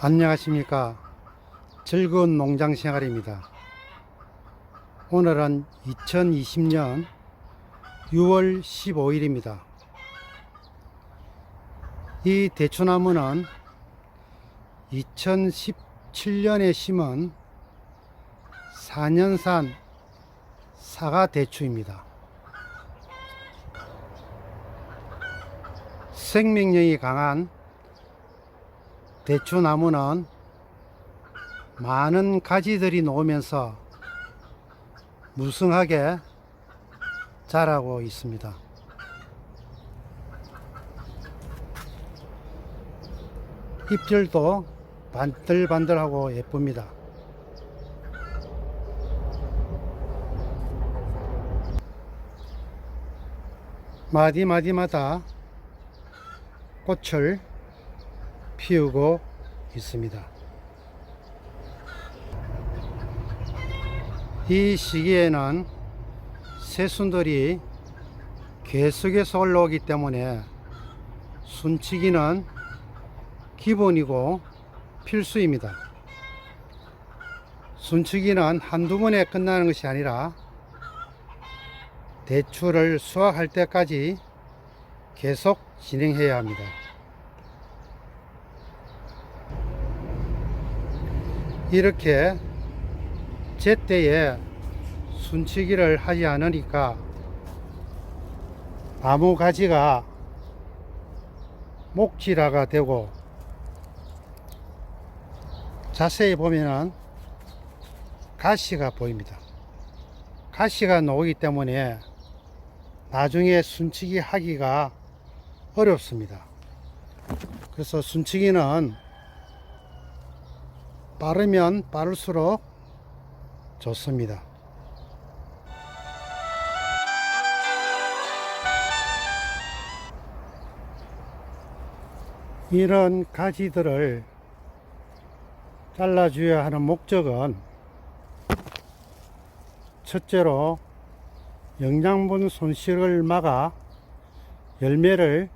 안녕하십니까. 즐거운 농장 생활입니다. 오늘은 2020년 6월 15일입니다. 이 대추나무는 2017년에 심은 4년산 사과 대추입니다. 생명력이 강한 대추나무는 많은 가지들이 놓으면서 무성하게 자라고 있습니다. 잎들도 반들반들하고 예쁩니다. 마디마디마다 꽃을 피우고 있습니다. 이 시기에는 새순들이 계속해서 올라오기 때문에 순치기는 기본이고 필수입니다. 순치기는 한두 번에 끝나는 것이 아니라 대추를 수확할 때까지 계속 진행해야 합니다. 이렇게 제때에 순치기를 하지 않으니까 나무 가지가 목질화가 되고 자세히 보면은 가시가 보입니다. 가시가 나오기 때문에 나중에 순치기 하기가 어렵습니다. 그래서 순치기는 빠르면 빠를수록 좋습니다. 이런 가지들을 잘라줘야 하는 목적은 첫째로 영양분 손실을 막아 열매를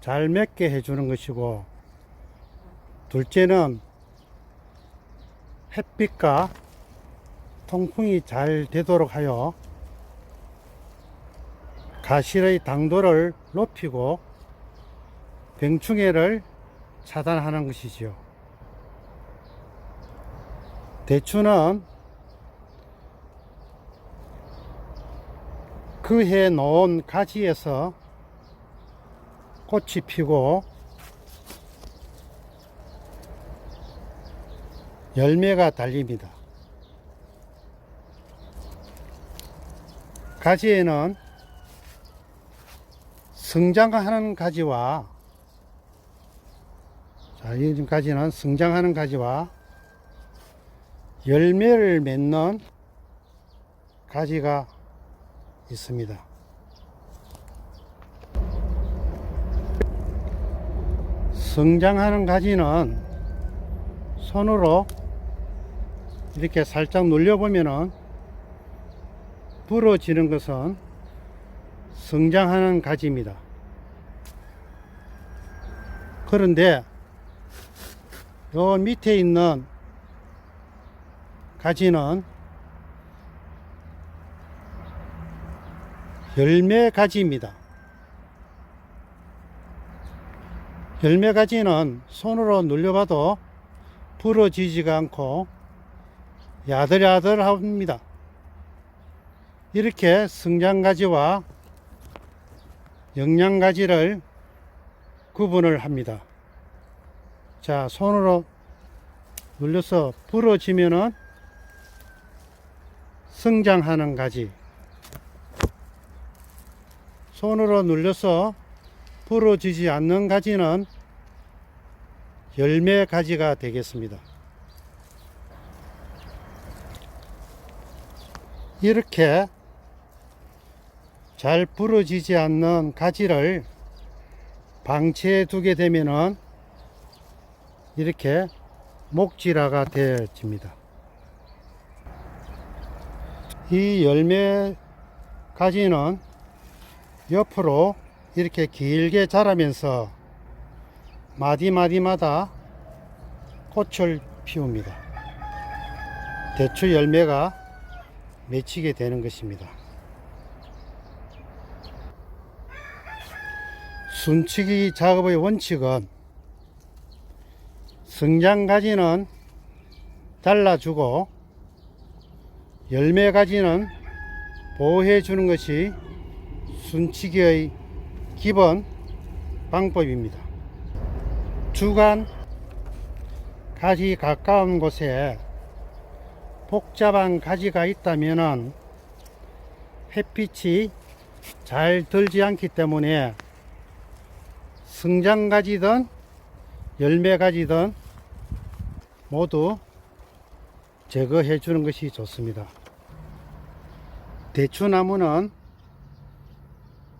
잘 맺게 해주는 것이고 둘째는 햇빛과 통풍이 잘 되도록 하여 가실의 당도를 높이고 병충해를 차단하는 것이지요. 대추는 그 해 놓은 가지에서 꽃이 피고 열매가 달립니다. 가지에는 성장하는 가지와 자, 이 가지는 성장하는 가지와 열매를 맺는 가지가 있습니다. 성장하는 가지는 손으로 이렇게 살짝 눌려보면은 부러지는 것은 성장하는 가지입니다. 그런데 요 밑에 있는 가지는 열매 가지입니다. 열매 가지는 손으로 눌려봐도 부러지지가 않고 야들야들합니다. 이렇게 성장가지와 영양가지를 구분을 합니다. 자, 손으로 눌려서 부러지면은 성장하는 가지. 손으로 눌려서 부러지지 않는 가지는 열매 가지가 되겠습니다. 이렇게 잘 부러지지 않는 가지를 방치해 두게 되면은 이렇게 목질화가 되어집니다. 이 열매 가지는 옆으로 이렇게 길게 자라면서 마디마디마다 꽃을 피웁니다. 대추 열매가 맺히게 되는 것입니다. 순치기 작업의 원칙은 성장 가지는 잘라주고 열매 가지는 보호해 주는 것이 순치기의 기본 방법입니다. 주간 가지 가까운 곳에 복잡한 가지가 있다면은 햇빛이 잘 들지 않기 때문에 성장 가지든 열매 가지든 모두 제거해 주는 것이 좋습니다. 대추나무는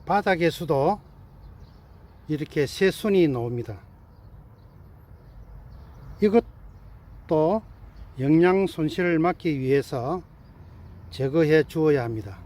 바닥에서도 이렇게 새순이 나옵니다. 이것도 영양 손실을 막기 위해서 제거해 주어야 합니다.